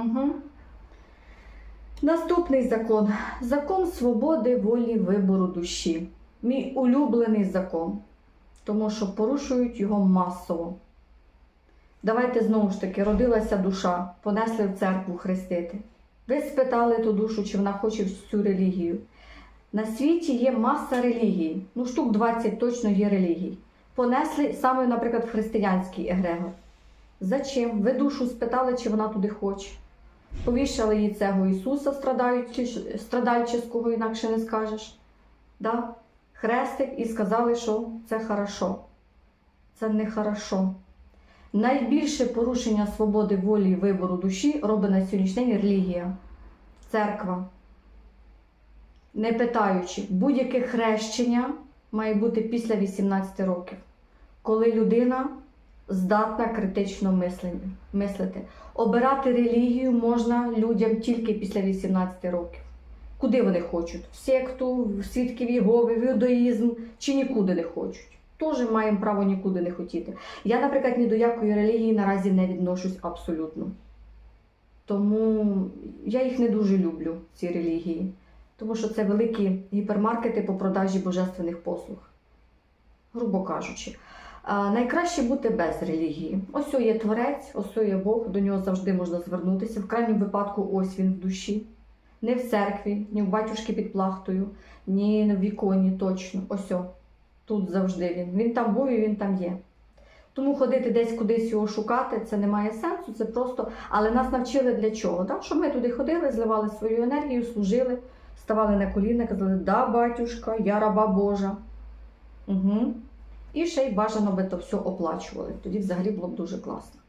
Угу. Наступний закон. Закон свободи волі вибору душі. Мій улюблений закон. Тому що порушують його масово. Давайте знову ж таки, родилася душа, понесли в церкву хрестити. Ви спитали ту душу, чи вона хоче цю релігію. На світі є маса релігій. Ну, штук 20 точно є релігій. Понесли саме, наприклад, в християнський егрегор. Зачем? Ви душу спитали, чи вона туди хоче. Повішали їй цього Ісуса страдаючи- страдальческого, інакше не скажеш. Да? Хрестик і сказали, що це хорошо. Це не хорошо. Найбільше порушення свободи волі і вибору душі робить на сьогоднішній релігія, церква. Не питаючи, будь-яке хрещення має бути після 18 років, коли людина здатна критично мислити. Обирати релігію можна людям тільки після 18 років. Куди вони хочуть? В секту, в свідків Єгови, в юдаїзм чи нікуди не хочуть. Теж маємо право нікуди не хотіти. Я, наприклад, ні до якої релігії наразі не відношусь абсолютно. Тому я їх не дуже люблю, ці релігії. Тому що це великі гіпермаркети по продажі божественних послуг, грубо кажучи. Найкраще бути без релігії. Ось є творець, ось є Бог, до нього завжди можна звернутися. В крайньому випадку, ось він в душі. Не в церкві, ні в батюшки під плахтою, ні в іконі точно. Ось. Тут завжди він. Він там був і він там є. Тому ходити десь кудись його шукати, це не має сенсу, це просто. Але нас навчили для чого? Так? Щоб ми туди ходили, зливали свою енергію, служили, ставали на коліна, казали, да, батюшка, я раба Божа. Угу. І ще й бажано би то все оплачували. Тоді взагалі було б дуже класно.